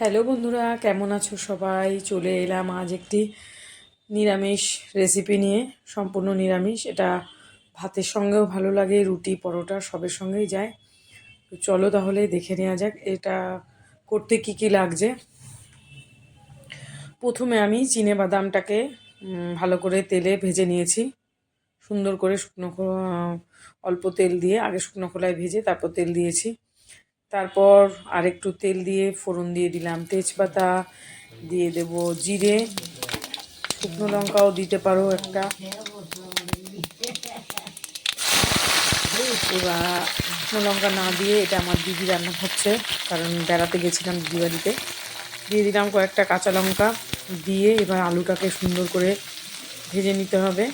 Hello বন্ধুরা, কেমন আছো সবাই? চলে এলাম আজ একটি নিরামিষ রেসিপি নিয়ে, সম্পূর্ণ নিরামিষ। এটা ভাতের সঙ্গেও ভালো লাগে, রুটি, পরোটা সবের সঙ্গেই যায়। তো চলো তাহলে দেখে নেওয়া যাক এটা করতে কি কি লাগছে। প্রথমে আমি চিনে বাদামটাকে ভালো করে তেলে ভেজে নিয়েছি। সুন্দর করে শুকনো অল্প তেল দিয়ে, আগে শুকনো খোলায় ভেজে তারপর তেল দিয়েছি। তারপর আরেকটু তেল দিয়ে ফোড়ন দিয়ে দিলাম। তেজপাতা দিয়ে দেব জিরে। শুকনো লঙ্কাও দিতে পারো একটা। এবার শুকনো লঙ্কা না দিয়ে এটা আমার দিদি রান্না হচ্ছে কারণ বেড়াতে গেছিলাম দিদি বাড়িতে। দিয়ে দিলাম কয়েকটা কাঁচা লঙ্কা দিয়ে এবার আলুটাকে সুন্দর করে ভেজে নিতে হবে।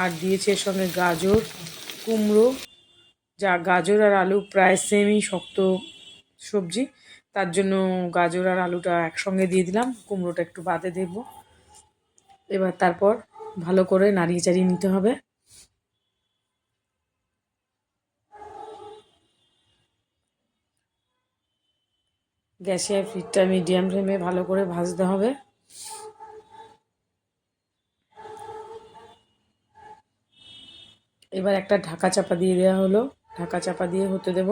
আর দিয়েছে এর সঙ্গে গাজর, কুমড়ো যা গাজর আর আলু প্রায় সেমই শক্ত সবজি। তার জন্য গাজর আর আলুটা একসঙ্গে দিয়ে দিলাম। কুমড়োটা একটু বাদে দেব। এবার তারপর ভালো করে নাড়িয়ে চাড়িয়ে নিতে হবে। গ্যাসে ফিটটা মিডিয়াম ফ্লেমে ভালো করে ভাজতে হবে। এবার একটা ঢাকা চাপা দিয়ে দেওয়া হলো। ঢাকা চাপা দিয়ে হতে দেব।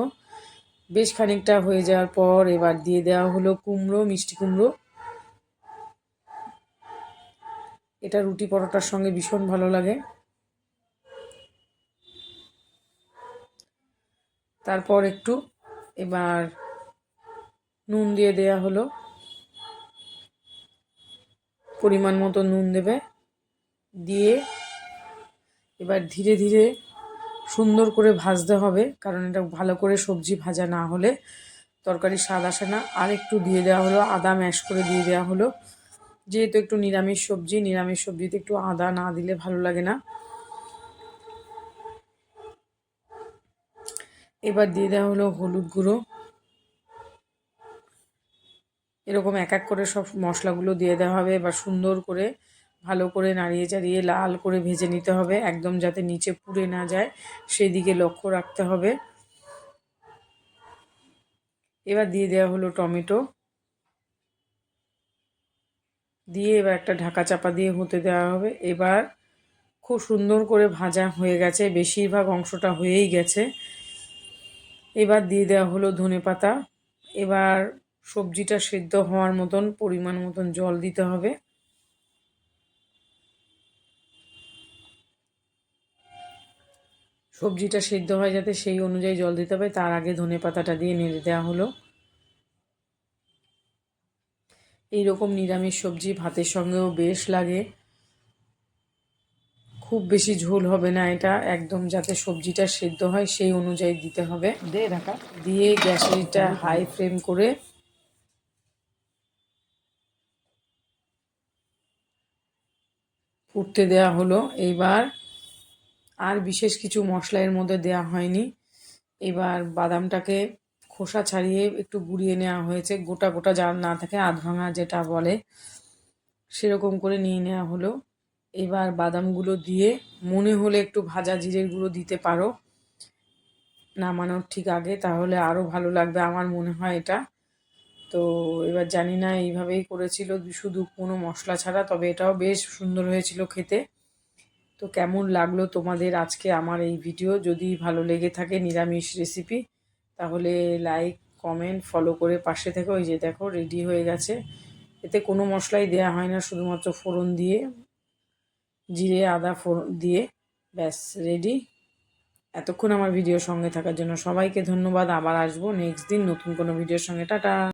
বেশ খানিকটা হয়ে যাওয়ার পর এবার দিয়ে দেওয়া হলো কুমড়ো, মিষ্টি কুমড়ো। এটা রুটি পরোটার সঙ্গে ভীষণ ভালো লাগে। তারপর একটু এবার নুন দিয়ে দেয়া হলো। পরিমাণ মতো নুন দেবে। দিয়ে এবার ধীরে ধীরে সুন্দর করে ভাজতে হবে, কারণ এটা ভালো করে সবজি ভাজা না হলে তরকারি স্বাদ আসে না। আর একটু দিয়ে দেওয়া হলো, আদা ম্যাশ করে দিয়ে দেওয়া হলো। যেহেতু একটু নিরামিষ সবজি, নিরামিষ সবজিতে একটু আদা না দিলে ভালো লাগে না। এবার দিয়ে দেওয়া হলো হলুদ গুঁড়ো। এরকম এক এক করে সব মশলাগুলো দিয়ে দেওয়া হবে, এবার সুন্দর করে ভালো করে নাড়িয়ে চাড়িয়ে লাল করে ভেজে নিতে হবে, একদম যাতে নিচে পুড়ে না যায়, সেদিকে লক্ষ্য রাখতে হবে। এবার দিয়ে দেওয়া হলো টমেটো। দিয়ে এবার একটা ঢাকা চাপা দিয়ে হতে দেওয়া হবে। এবার খুব সুন্দর করে ভাজা হয়ে গেছে, বেশিরভাগ অংশটা হয়েই গেছে। এবার দিয়ে দেওয়া হলো ধনে পাতা। এবার সবজিটা সেদ্ধ হওয়ার মতন, পরিমাণ মতন জল দিতে হবে। সবজিটা সেদ্ধ হয় যাতে সেই অনুযায়ী জল দিতে হবে। তার আগে ধনে পাতাটা দিয়ে নেড়ে দেওয়া হলো। এই রকম নিরামিষ সবজি ভাতের সঙ্গেও বেশ লাগে। খুব বেশি ঝোল হবে না এটা। একদম যাতে সবজিটা সেদ্ধ হয় সেই অনুযায়ী দিতে হবে। দে ঢাকা দিয়ে গ্যাসেরটা হাই ফ্লেম করে ফুটতে দেওয়া হলো। এইবার আর বিশেষ কিছু মশলা এর মধ্যে দেওয়া হয়নি। এবার বাদামটাকে খোসা ছাড়িয়ে একটু গুঁড়িয়ে নেওয়া হয়েছে। গোটা গোটা যা না থাকে, আধ ভাঙা যেটা বলে, সেরকম করে নিয়ে নেওয়া হলো। এবার বাদামগুলো দিয়ে মনে হলে একটু ভাজা জিরের গুঁড়ো দিতে পারো। নামানোর ঠিক আগে, তাহলে আরও ভালো লাগবে আমার মনে হয় এটা। তো এবার জানি না এইভাবেই করেছিল, শুধু কোনো মশলা ছাড়া, তবে এটাও বেশ সুন্দর হয়েছিল খেতে। তো কেমন লাগল তোমাদের আজকে আমার এই ভিডিও যদি ভালো লেগে থাকে নিরামিষ রেসিপি তাহলে লাইক কমেন্ট ফলো করে পাশে থেকে। ওই যে দেখো রেডি হয়ে গেছে। এতে কোনো মশলাই দেওয়া হয় না, শুধুমাত্র ফোড়ন দিয়ে, জিরে, আদা ফোড়ন দিয়ে, ব্যাস রেডি এতক্ষণ আমার ভিডিও সঙ্গে থাকার জন্য সবাইকে ধন্যবাদ। আবার আসব নেক্সট দিন নতুন কোনো ভিডিওর সঙ্গে। টাটা!